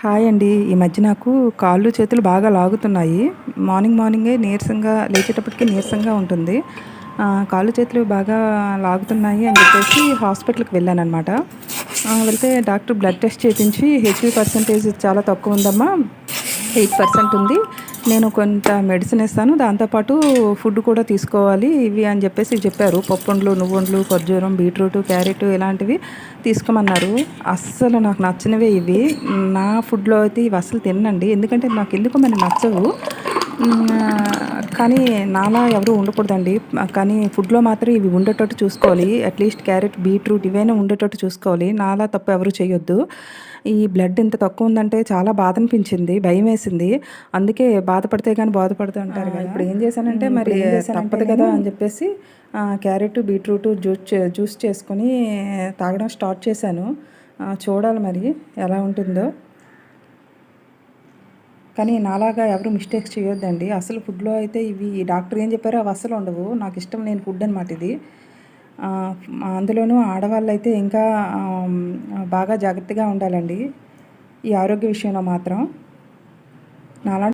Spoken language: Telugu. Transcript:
హాయ్ అండి. ఈ మధ్య నాకు కాళ్ళు చేతులు బాగా లాగుతున్నాయి. మార్నింగ్ మార్నింగే నీరసంగా లేచేటప్పటికి నీరసంగా ఉంటుంది. కాళ్ళు చేతులు బాగా లాగుతున్నాయి అని చెప్పేసి హాస్పిటల్కి వెళ్ళాను అనమాట వెళ్తే డాక్టర్ బ్లడ్ టెస్ట్ చేయించి హెచ్బి పర్సంటేజ్ చాలా తక్కువ ఉందమ్మా. ఎయిట్ పర్సెంట్ ఉంది. నేను కొంత మెడిసిన్ ఇస్తాను దాంతోపాటు ఫుడ్ కూడా తీసుకోవాలి. ఇవి అని చెప్పేసి చెప్పారు. పప్పుండ్లు నువ్వుండ్లు ఖర్జూరం బీట్రూట్ క్యారెట్ ఇలాంటివి తీసుకోమన్నారు. అస్సలు నాకు నచ్చినవే ఇవి. నా ఫుడ్లో అయితే ఇవి అస్సలు తినండి ఎందుకంటే నాకు ఎందుకు మరి నచ్చవు. కానీ నాలా ఎవరు ఉండకూడదండి. కానీ ఫుడ్లో మాత్రం ఇవి ఉండేటట్టు చూసుకోవాలి. అట్లీస్ట్ క్యారెట్ బీట్రూట్ ఇవైనా ఉండేటట్టు చూసుకోవాలి. నాలా తప్పు ఎవరు చేయొద్దు. ఈ బ్లడ్ ఇంత తక్కువ ఉందంటే చాలా బాధ అనిపించింది భయం వేసింది. అందుకే బాధపడితే కానీ బాధపడుతూ అంటారు కదా. ఇప్పుడు ఏం చేశానంటే మరి తప్పదు కదా అని చెప్పేసి క్యారెట్ బీట్రూట్ జ్యూస్ జ్యూస్ చేసుకొని తాగడం స్టార్ట్ చేశాను. చూడాలి మరి ఎలా ఉంటుందో. కానీ నాలాగా ఎవరు మిస్టేక్స్ చేయొద్దండి. అసలు ఫుడ్లో అయితే ఇవి డాక్టర్ ఏం చెప్పారో అవి అసలు ఉండవు. నాకు ఇష్టం లేని ఫుడ్ అనమాట ఇది. అందులోనూ ఆడవాళ్ళు అయితే ఇంకా బాగా జాగ్రత్తగా ఉండాలండి. ఈ ఆరోగ్య విషయంలో మాత్రం. నాలా